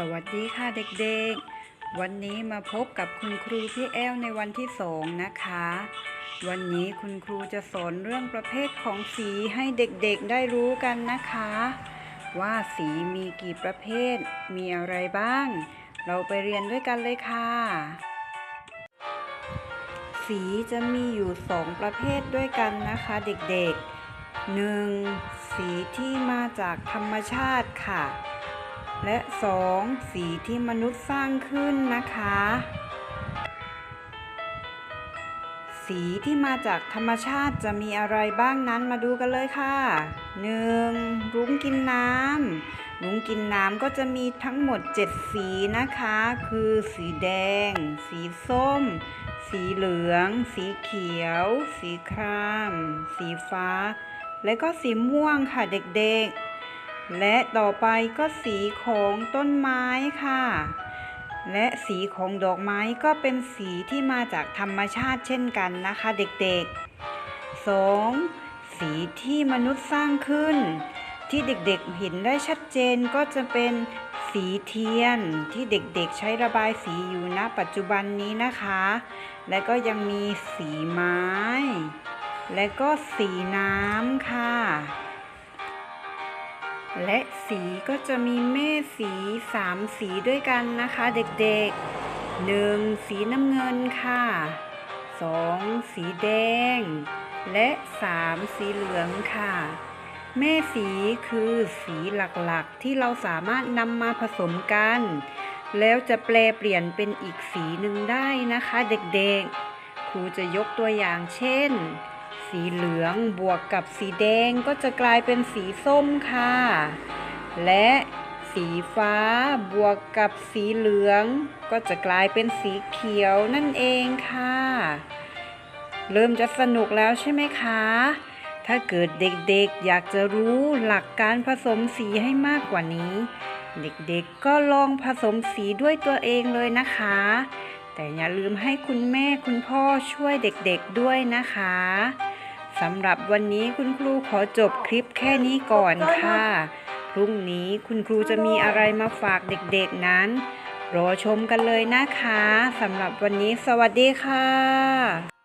สวัสดีค่ะเด็กๆ วันนี้มาพบกับคุณครูพี่แอลในวันที่สองนะคะ วันนี้คุณครูจะสอนเรื่องประเภทของสีให้เด็กๆได้รู้กันนะคะ ว่าสีมีกี่ประเภท มีอะไรบ้าง เราไปเรียนด้วยกันเลยค่ะ สีจะมีอยู่สองประเภทด้วยกันนะคะเด็กๆหนึ่งสีที่มาจากธรรมชาติค่ะ และสองสีที่มนุษย์สร้างขึ้นนะคะ สีที่มาจากธรรมชาติจะมีอะไรบ้างนั้นมาดูกันเลยค่ะ 1. รุ้งกินน้ำรุ้งกินน้ำก็จะมีทั้งหมด 7 สีนะคะ คือสีแดง สีส้ม สีเหลือง สีเขียว สีคราม สีฟ้า และก็สีม่วงค่ะเด็กๆ และต่อไปก็สีของต้นไม้ค่ะ และสีของดอกไม้ก็เป็นสีที่มาจากธรรมชาติเช่นกันนะคะเด็กๆ 2. สีที่มนุษย์สร้างขึ้น ที่เด็กๆเห็นได้ชัดเจนก็จะเป็นสีเทียนที่เด็กๆใช้ระบายสีอยู่ณปัจจุบันนี้นะคะ และก็ยังมีสีไม้ และก็สีน้ำค่ะ และสีก็จะมีเมฆสีสามสีด้วยกันนะคะ เด็กๆหนึ่งสีน้ำเงินค่ะสองสีแดง และสามสีเหลืองค่ะเมฆสีคือสีหลักๆ ที่เราสามารถนำมาผสมกัน แล้วจะแปลเปลี่ยนเป็นอีกสีหนึ่งได้นะคะ เด็กๆ ครูจะยกตัวอย่างเช่น สีเหลืองบวกกับสีแดงก็จะกลายเป็นสีส้มค่ะ และสีฟ้าบวกกับสีเหลือง ก็จะกลายเป็นสีเขียวนั่นเองค่ะ เริ่มจะสนุกแล้วใช่ไหมคะ ถ้าเกิดเด็กๆอยากจะรู้หลักการผสมสีให้มากกว่านี้ เด็กๆก็ลองผสมสีด้วยตัวเองเลยนะคะ แต่อย่าลืมให้คุณแม่คุณพ่อช่วยเด็กๆด้วยนะคะ สำหรับวันนี้คุณครูขอจบคลิปแค่นี้ก่อนค่ะ พรุ่งนี้คุณครูจะมีอะไรมาฝากเด็กๆนั้น รอชมกันเลยนะคะสำหรับวันนี้สวัสดีค่ะ